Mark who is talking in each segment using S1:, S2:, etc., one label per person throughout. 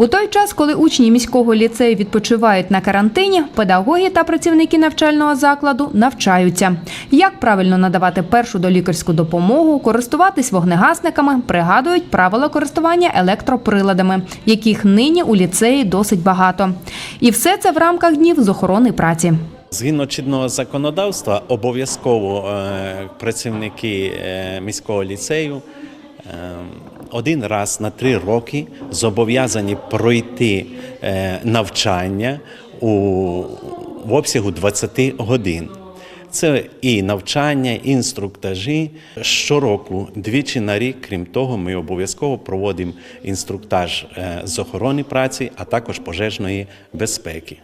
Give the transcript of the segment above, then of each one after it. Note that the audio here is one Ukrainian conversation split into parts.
S1: У той час, коли учні міського ліцею відпочивають на карантині, педагоги та працівники навчального закладу навчаються. Як правильно надавати першу долікарську допомогу, користуватись вогнегасниками, пригадують правила користування електроприладами, яких нині у ліцеї досить багато. І все це в рамках днів з охорони праці.
S2: Згідно чинного законодавства, обов'язково е, працівники е, міського ліцею е, один раз на три роки зобов'язані пройти е, навчання у в обсягу 20 годин. Це і навчання, і інструктажі. Щороку, двічі на рік, крім того, ми обов'язково проводимо інструктаж е, з охорони праці, а також пожежної безпеки.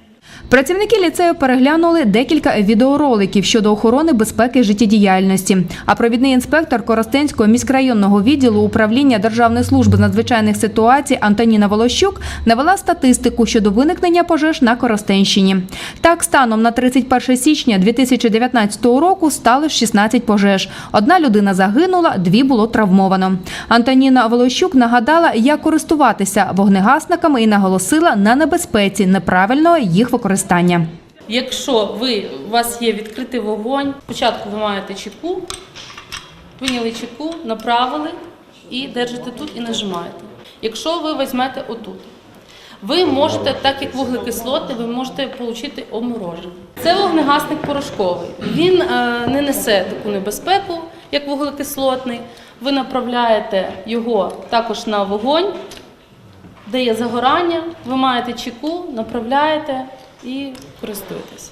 S1: Працівники ліцею переглянули декілька відеороликів щодо охорони безпеки життєдіяльності. А провідний інспектор Коростенського міськрайонного відділу управління Державної служби надзвичайних ситуацій Антоніна Волощук навела статистику щодо виникнення пожеж на Коростенщині. Так, станом на 31 січня 2019 року стало 16 пожеж. Одна людина загинула, дві було травмовано. Антоніна Волощук нагадала, як користуватися вогнегасниками і наголосила на небезпеці неправильного їх використання.
S3: Якщо ви, у вас є відкритий вогонь, спочатку ви маєте чеку, виняли чеку, направили і держите тут і нажимаєте. Якщо ви візьмете отут, ви можете, так як вуглекислоти, ви можете отримати обмороження. Це вогнегасник порошковий. Він е, не несе таку небезпеку, як вуглекислотний. Ви направляєте його також на вогонь, де є загорання, ви маєте чеку, направляєте і користуйтесь.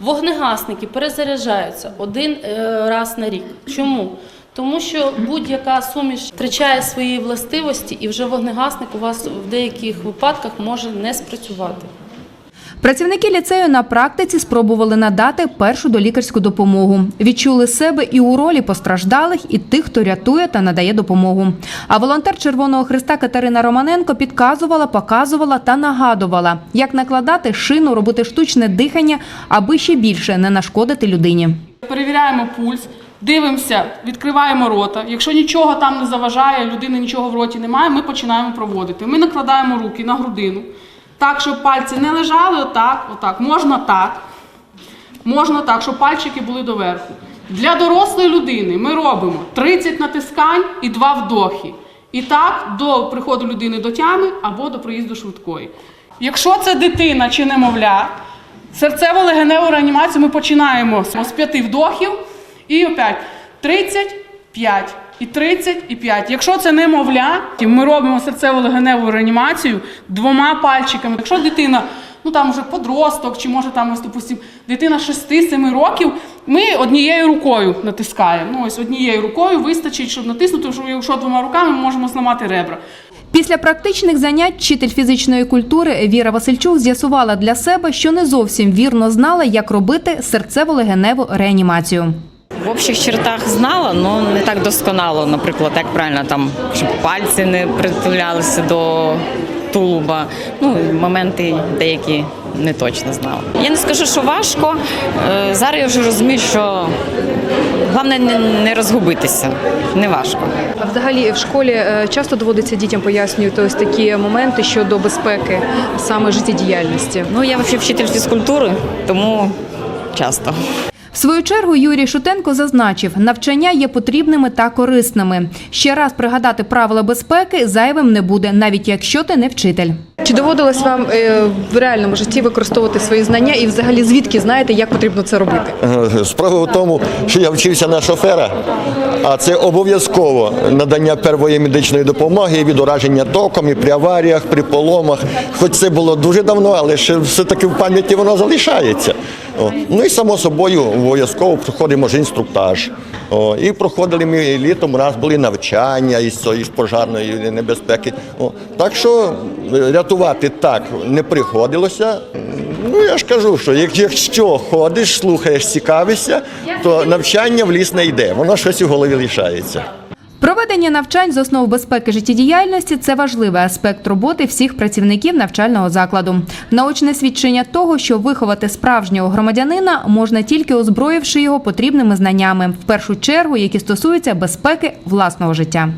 S3: Вогнегасники перезаряджаються один е, раз на рік. Чому? Тому що будь-яка суміш втрачає свої властивості, і вже вогнегасник у вас в деяких випадках може не спрацювати.
S1: Працівники ліцею на практиці спробували надати першу долікарську допомогу. Відчули себе і у ролі постраждалих, і тих, хто рятує та надає допомогу. А волонтер Червоного Христа Катерина Романенко підказувала, показувала та нагадувала, як накладати шину, робити штучне дихання, аби ще більше не нашкодити людині.
S4: Перевіряємо пульс, дивимося, відкриваємо рота. Якщо нічого там не заважає, людини нічого в роті немає, ми починаємо проводити. Ми накладаємо руки на грудину, так, щоб пальці не лежали отак, отак. Можна так, можна так, щоб пальчики були доверху. Для дорослої людини ми робимо 30 натискань і 2 вдохи. І так до приходу людини до тями або до приїзду швидкої. Якщо це дитина чи немовля, серцево-легеневу реанімацію ми починаємо з 5 вдохів і опять 35 і 30 і 5. Якщо це немовля, ми робимо серцево-легеневу реанімацію двома пальчиками. Якщо дитина, ну там вже подросток, чи може там ось, допустим, дитина 6-7 років, ми однією рукою натискаємо. Ну ось однією рукою вистачить, щоб натиснути, що якщо двома руками ми можемо зламати ребра.
S1: Після практичних занять вчитель фізичної культури Віра Васильчук з'ясувала для себе, що не зовсім вірно знала, як робити серцево-легеневу реанімацію.
S5: В общих чертах знала, але не так досконало, наприклад, як правильно там, щоб пальці не притулялися до тулуба. Ну, моменти деякі не точно знала. Я не скажу, що важко. Е, Зараз я вже розумію, що головне не, розгубитися. Не важко.
S6: А взагалі в школі е, часто доводиться дітям пояснювати ось такі моменти щодо безпеки саме життєдіяльності.
S5: Ну, я взагалі вчитель фізкультури, тому часто.
S1: В свою чергу Юрій Шутенко зазначив, навчання є потрібними та корисними. Ще раз пригадати правила безпеки зайвим не буде, навіть якщо ти не вчитель.
S6: Чи доводилось вам е, в реальному житті використовувати свої знання і взагалі звідки знаєте, як потрібно це робити?
S7: Е, Справа в тому, що я вчився на шофера, а це обов'язково надання первої медичної допомоги від ураження током і при аваріях, при поломах. Хоч це було дуже давно, але ще все-таки в пам'яті воно залишається. Ну і само собою обов'язково проходимо ж інструктаж. І проходили ми літом, раз були навчання із цієї пожарної небезпеки. Так що рятувати так не приходилося. Ну я ж кажу, що якщо ходиш, слухаєш, цікавишся, то навчання в ліс не йде, воно щось у голові лишається.
S1: Проведення навчань з основ безпеки життєдіяльності це важливий аспект роботи всіх працівників навчального закладу. Наочне свідчення того, що виховати справжнього громадянина можна тільки озброївши його потрібними знаннями, в першу чергу, які стосуються безпеки власного життя.